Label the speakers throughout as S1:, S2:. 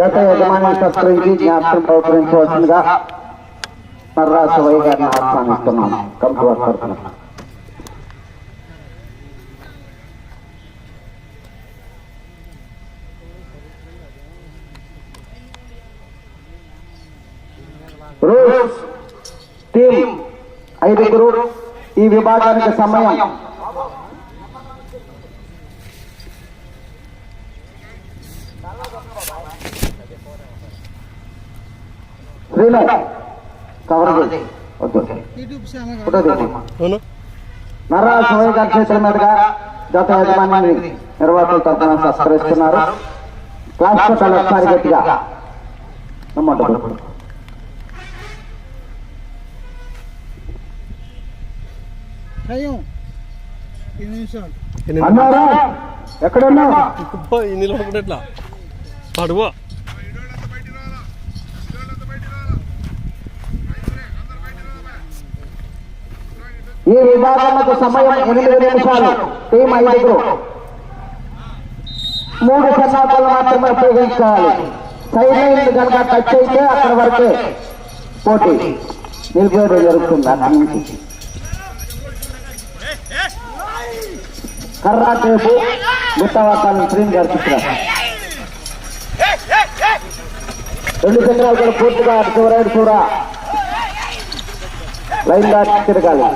S1: జత యజమాని సత్కరించి జ్ఞాపకం బహుకరించవలసిందిగా మర్రాస వై గారిని ఆహ్వానిస్తున్నాం. కమిటీ తరఫున రూల్స్ ఐదుగురు ఈ విభాగానికి సమయం. నర్రా మీదుగా గత నిర్వాహకుల తరఫున సత్కరిస్తున్నారు. క్లాస్ కొట్టాలి ఒకసారి గట్టిగా.
S2: టైం ఎనిమిది నిమిషాలు
S3: ఎనిమిది
S1: అన్నారా ఎక్కడున్నావు
S3: కుప్ప ఈ నిలబడకుండా ఎట్లా పడువా
S1: ఈ విభాగాలకు సమయం ఎనిమిది నిమిషాలు. టీం ఐదుగురు. మూడు సన్నాహాలు మాత్రమే ఉపయోగించుకోవాలి సైడ్ కనుక టచ్ అయితే అక్కడ వరకే పోటీ. నిలిపేయడం జరుగుతుంది అక్కడి నుంచి. కర్రా టేపు మిట్టవాసాలను స్క్రీన్ గారు చిత్రం రెండు చక్రాలు కూడా పూర్తిగా అటు కూడా లైన్ దాటి తిరగాలి.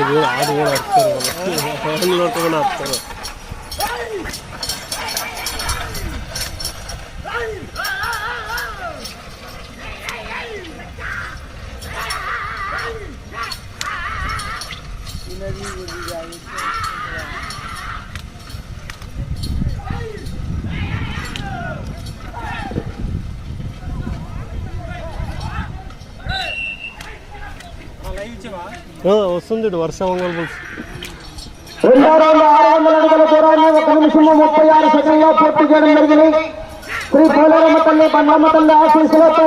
S3: ఇది కూడా ఆడు కూడా ఆడుతారు వస్తుంది వర్షం మంగళ పులుసు
S1: రెండో రౌండ్ ఆరు వందల అడుగుల దూరాన్ని ఒక నిమిషము ముప్పై ఆరు సెకండ్లో పూర్తి చేయడం జరిగింది. శ్రీ పోలేరమ్మ తల్లి బండమ్మ తల్లి ఆశీస్సులతో.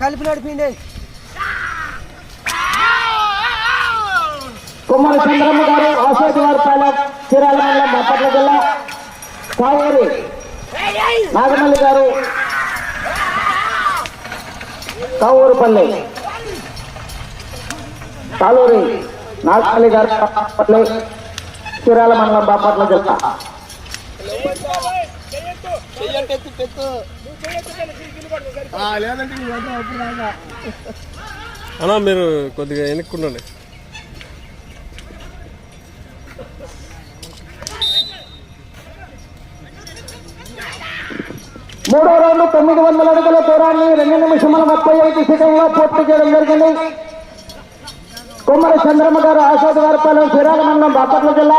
S2: కలిపి నడిపిండి
S1: కుమార చంద్రమ్మ గారు అశోక్ వారి పాలెం చీరాల మండలం బాపట్ల జిల్లా కావేరి. నాగమల్లి గారు. కావూరుపల్లి. కాలూరి నాగమల్లి గారు. బాపట్ల చీరాల మండలం బాపట్ల జిల్లా.
S3: అన్నా మీరు కొద్దిగా వెనుక్కుండండి
S1: మూడో రౌండ్ తొమ్మిది వందల అడుగుల దూరాన్ని రెండు నిమిషముల ముప్పై ఐదు సెకండ్లో పూర్తి చేయడం జరిగింది. కుమ్మరి చంద్రమ్మ గారు ఆశాద్ వారిపాలెం చీరాల మండలం బాపట్ల జిల్లా.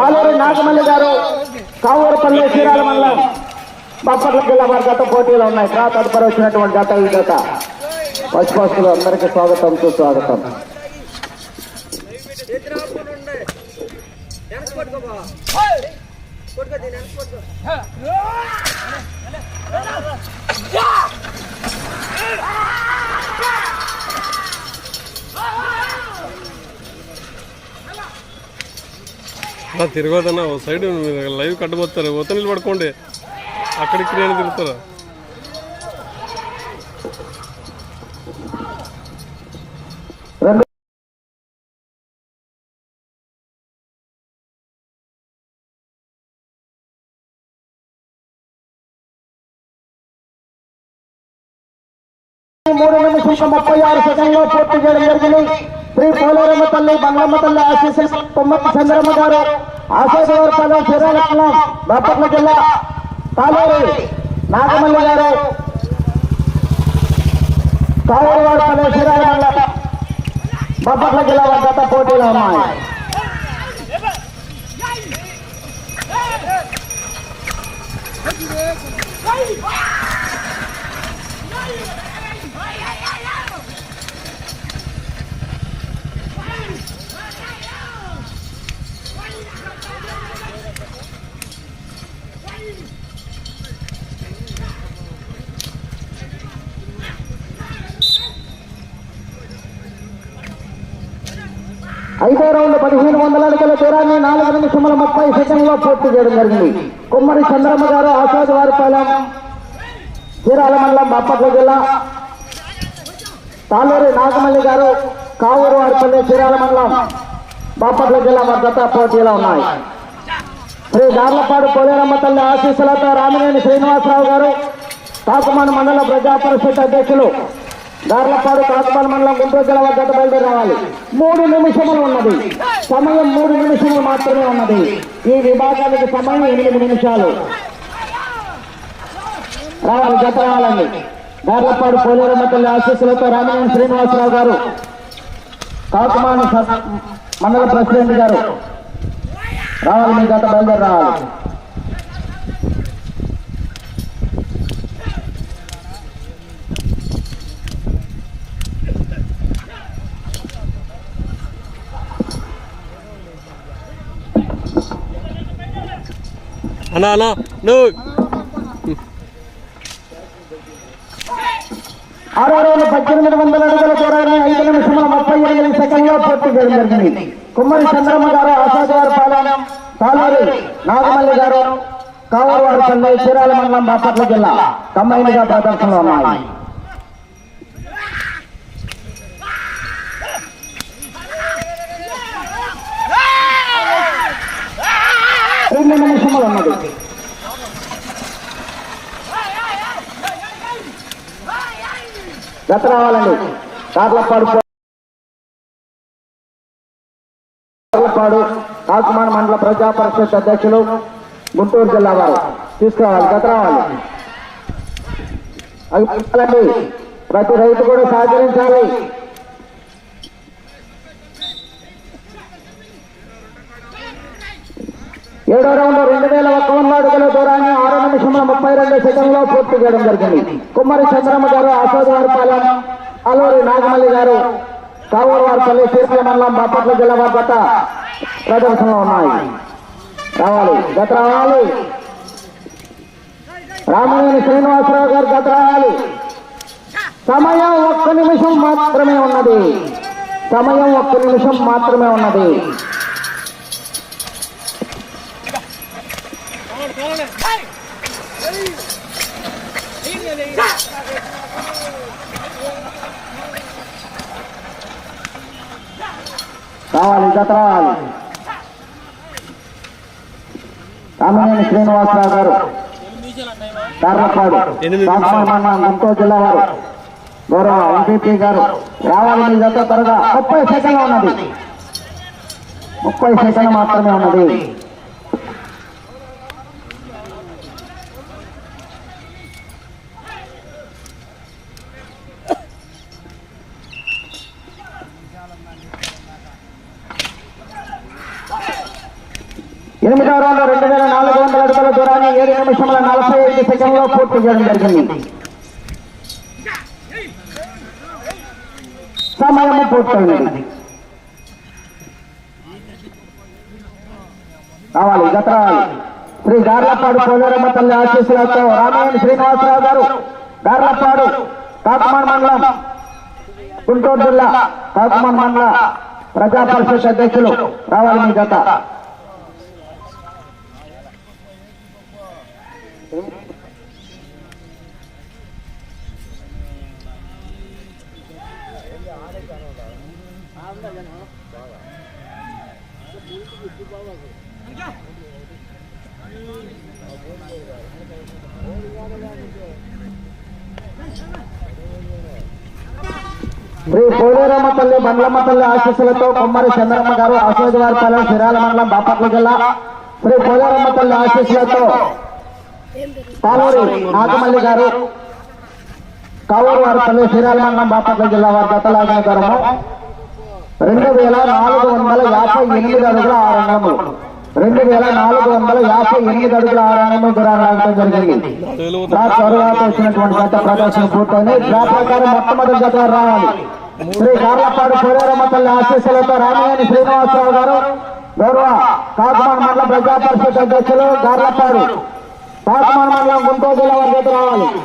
S1: కాలూరి నాగమల్లి గారు కావూరుపల్లి చీరాల మండలం బాపట్ల జిల్లా వారి గత పోటీలో ఉన్నాయి. తదుపరి వచ్చినటువంటి గత ఈ గత పశుపస్తులు అందరికీ స్వాగతం సుస్వాగతం.
S3: అలా తిరగదన్నా ఓ సైడ్ లైవ్ కట్టబోతారు. ఒత్త నిలబడుకోండి. అక్కడికి నేను తిరుగుతారా?
S1: మూడు నిమిషం ముప్పై ఆరు సెకండ్లో పూర్తి చేయడం జరిగింది. శ్రీ పోలేరమ్మ తల్లి బంగమ్మ తల్లి ఆశీస్సులు పొమ్మక్క చంద్రమ్మ గారు. ఆశీర్వాదపల్లి శ్రీరామకృష్ణం బాపట్ల జిల్లా కాలేరు నాగమల్లి గారు. కావూరువాడపల్లి శ్రీరామకృష్ణ బాపట్ల జిల్లా వారి గత పోటీలో ఉన్నాయి. Hey! ఐదో రౌండ్ పదిహేను వందల అడుగుల దూరాన్ని నాలుగు నిమిషముల ముప్పై సెకండ్లో పూర్తి చేయడం జరిగింది. కుమ్మరి చంద్రమ్మ గారు ఆసాద్ వారిపాలెం చీరాల మండలం బాపట్ల జిల్లా. తాలూరి నాగమల్లి గారు కావూరు వారిపల్లి చీరాల మండలం బాపట్ల జిల్లా మద్దత పోటీలో ఉన్నాయి. శ్రీ దార్లపాడు పోలేరమ్మ తల్లి ఆశీస్సులతో రామినేని శ్రీనివాసరావు గారు తాకుమాన మండల ప్రజా పరిషత్ అధ్యక్షులు గార్లపాడు కాకుమాన మండలం గుంటూరు జిల్లా వద్ద బయలుదేరి రావాలి. మూడు నిమిషములు ఉన్నది. సమయం మూడు నిమిషములు మాత్రమే ఉన్నది. ఈ విభాగానికి సమయం ఎనిమిది నిమిషాలు. రావాలి జత రావాలండి. దార్లపాడు పోలేరమ్మ తల్లి ఆశీస్సులతో రామినేని శ్రీనివాసరావు గారు కాకుమాన మండల ప్రెసిడెంట్ గారు రావాలి మీ గత బయలుదేరి రావాలి.
S3: అన్నా అన్నా నువ్వు
S1: ఆరో రోజు పద్దెనిమిది వందల అడుగుల దూరాన్ని ఐదు నిమిషముల ముప్పై ఎనిమిది సెకండ్లో పూర్తి చేయడం జరిగింది. కుమ్మరి చంద్రమ్మ గారు ఆసాద్ గారు పాలెం కాలూరి నాగమల్లి గారు కావూరు వారిపల్లి చీరాల మండలం బాపట్ల జిల్లా. కంబైన్గా ప్రదర్శనలో ఉన్నాయి రెండు నిమిషములు ఉన్నది గత రావాలండి. కార్లపాడు కార్లపాడు కాకుమాన మండల ప్రజా పరిషత్ అధ్యక్షులు గుంటూరు జిల్లా వారు. తీసుకురావాలి గత రావాలి. అవి పెట్టాలండి ప్రతి రైతు కూడా సహకరించాలి. ఏడో రౌండ్ రెండు వేల ఒక్క వంద అడుగుల దూరాన్ని ఆరు ముప్పై రెండు సెకండ్లో పూర్తి చేయడం జరిగింది. కుమ్మరి చంద్రమ్మ గారు ఆసాద్ వారిపాలెం అల్లూరి నాగమల్లి గారు కావూరు వారిపల్లి శ్రీకాళ మండలం బాపట్ల జిల్లా వారి గత ప్రదర్శనలో ఉన్నాయి. రావాలి. గత రావాలి. రామనేని శ్రీనివాసరావు గారు గత రావాలి. సమయం ఒక్క నిమిషం మాత్రమే ఉన్నది. సమయం ఒక్క నిమిషం మాత్రమే ఉన్నది. రావాలి జత రావాలి రామనేని శ్రీనివాసరావు గారు మండలం గుంటూరు జిల్లా వారు గౌరవ ఎంపీపీ గారు రావాలి జత త్వరగా. ముప్పై సెకండ్లు ఉన్నది. ముప్పై సెకండ్ మాత్రమే ఉన్నది ఎనిమిదవ రౌండ్ రెండు వేల నాలుగు వందల అడుగుల దూరాన్ని ఏడు నిమిషముల నలభై ఐదు సెకండ్లో పూర్తి చేయడం జరిగింది. సమయం పూర్తయింది కావాలి గత శ్రీ గార్లపాడు పోలేరమ్మ తల్లి ఆశీస్సులతో రామాయణ శ్రీనివాసరావు గారు గార్లపాడు కాకుమాన్ మండలం గుంటూరు జిల్లా కాకుమాన్ మండల ప్రజా పరిషత్ అధ్యక్షులు రావాలి మీ గత శ్రీ పోలేరమ్మ తల్లి బండ్లమ్మ తల్లి ఆశీస్సులతో కొమ్మరి చంద్రమ్మ గారు ఆశీర్వాదపాలెం సిరాల మండలం బాపట్ల జిల్లా. శ్రీ పోలేరమ్మ తల్లి ఆశీస్సులతో పాలూరి నాగమల్లి గారు. కావూరు వారిపల్లి మండలం బాపట్ల జిల్లా వారి గతలాగిన ధరము రెండు వేల నాలుగు వందల యాభై ఎనిమిది అడుగుల ఆరు అంగములు రెండు వేల నాలుగు వందల యాభై ఎనిమిది అడుగుల దూరాలు జరిగింది.
S3: నాలుగు వేలు
S1: డ్రా తర్వాత వచ్చినటువంటి గత ప్రదర్శన పూర్తయింది. డ్రా ప్రకారం మొట్టమొదటి రావాలి. శ్రీ గార్లపాడు పోలేరమ్మ తల్లి ఆశీస్సులతో రామయ్యని శ్రీనివాసరావు గారు గౌరవ కాకుమాన్ మండల ప్రజా పరిషత్ అధ్యక్షులు గార్లపాడు కాకుమాన్ మండలం గుంటూరు జిల్లా వారి రావాలి.